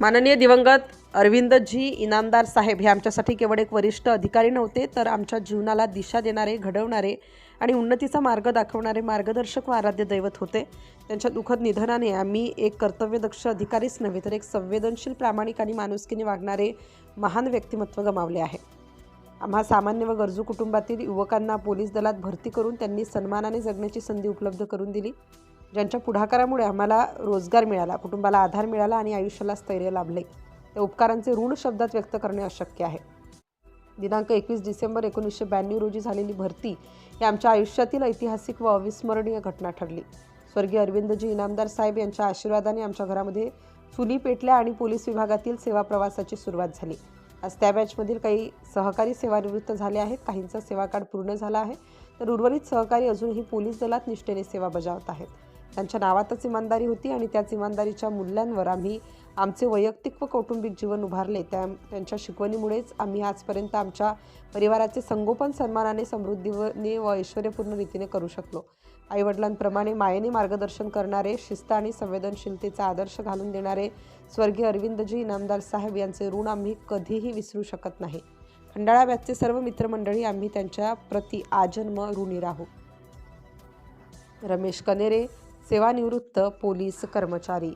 माननीय दिवंगत अरविंदजी इनामदार साहेब हे आमच्यासाठी केवळ एक वरिष्ठ अधिकारी नव्हते तर आमच्या जीवनाला दिशा देणारे घडवणारे आणि उन्नतीचा मार्ग दाखवणारे मार्गदर्शक व आराध्य दैवत होते. त्यांच्या दुःखद निधनाने आम्ही एक कर्तव्यदक्ष अधिकारीच नव्हे तर एक संवेदनशील प्रामाणिक आणि माणुसकीने वागणारे महान व्यक्तिमत्व गमावले आहे. आम्हा सामान्य व गरजू कुटुंबातील युवकांना पोलीस दलात भरती करून त्यांनी सन्मानाने जगण्याची संधी उपलब्ध करून दिली. ज्यांच्या पुढाकारामुळे आम्हाला रोजगार मिळाला कुटुंबाला आधार मिळाला आणि आयुष्याला स्थैर्य लाभले. त्या उपकारांचे ऋण शब्दात व्यक्त करणे अशक्य आहे. दिनांक एकवीस डिसेंबर एकोणीसशे ब्याण्णव रोजी झालेली भरती ही आमच्या आयुष्यातील ऐतिहासिक व अविस्मरणीय घटना ठरली. स्वर्गीय अरविंदजी इनामदार साहेब यांच्या आशीर्वादाने आमच्या घरामध्ये चुली पेटल्या आणि पोलीस विभागातील सेवा प्रवासाची सुरुवात झाली. आज त्या बॅचमधील काही सहकारी सेवानिवृत्त झाले आहेत. काहींचा सेवाकाळ पूर्ण झाला आहे. तर उर्वरित सहकारी अजूनही पोलीस दलात निष्ठेने सेवा बजावत आहेत. त्यांच्या नावातच इमानदारी होती आणि त्याच इमानदारीच्या मूल्यांवर आम्ही आमचे वैयक्तिक व कौटुंबिक जीवन उभारले. त्या त्यांच्या शिकवणीमुळेच आम्ही आजपर्यंत आमच्या परिवाराचे संगोपन सन्मानाने समृद्धीने व ऐश्वर्यपूर्ण रीतीने करू शकलो. आईवडिलांप्रमाणे मायेने मार्गदर्शन करणारे शिस्त आणि संवेदनशीलतेचा आदर्श घालून देणारे स्वर्गीय अरविंदजी इनामदार साहेब यांचे ऋण आम्ही कधीही विसरू शकत नाही. खंडाळा बॅचचे सर्व मित्रमंडळी आम्ही त्यांच्या प्रति आजन्म ऋणी राहू. रमेश कनेरे सेवानिवृत्त पोलीस कर्मचारी.